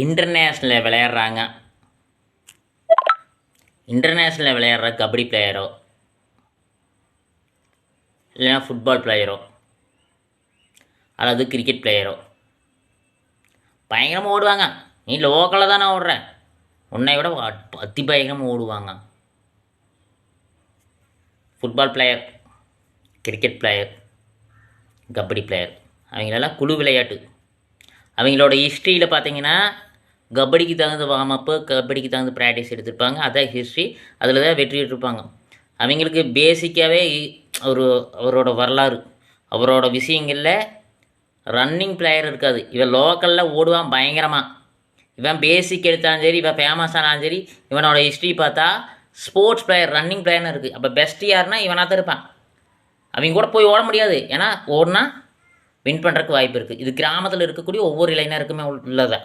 இன்டர்நேஷ்னலில் விளையாடுறாங்க. இன்டர்நேஷ்னலில் விளையாடுற கபடி பிளேயரோ இல்லைன்னா ஃபுட்பால் பிளேயரோ அல்லது கிரிக்கெட் பிளேயரோ பயங்கரமாக ஓடுவாங்க. நீ லோக்கலில் தானே ஓடுற. உன்னை விட அத்தி பயங்கரமாக ஓடுவாங்க. Football player cricket player kabaddi player அவங்களெல்லாம் குழு விளையாட்டு. அவங்களோட ஹிஸ்ட்ரியில் பார்த்தீங்கன்னா கபடிக்கு தகுந்த வார்மப்பு கபடிக்கு தகுந்த ப்ராக்டிஸ் எடுத்திருப்பாங்க. அதான் ஹிஸ்ட்ரி அதில் தான் வெற்றி பெற்றிருப்பாங்க. அவங்களுக்கு பேசிக்காகவே ஒரு அவரோட வரலாறு அவரோட விஷயங்களில் ரன்னிங் பிளேயர் இருக்காது. இவன் லோக்கலில் ஓடுவான் பயங்கரமாக இவன் பேசிக் எடுத்தாலும் சரி இவன் ஃபேமஸ் ஆனாலும் சரி இவனோட ஹிஸ்ட்ரி பார்த்தா ஸ்போர்ட்ஸ் பிளேயர் ரன்னிங் பிளேயர்னு இருக்குது அப்போ பெஸ்ட் யாருன்னா இவனாக தான் இருப்பான். அவங்க கூட போய் ஓட முடியாது. ஏன்னா ஓடினா வின் பண்ணுறக்கு வாய்ப்பு இருக்குது இது கிராமத்தில் இருக்கக்கூடிய ஒவ்வொரு இளைஞருக்குமே உள்ளதை.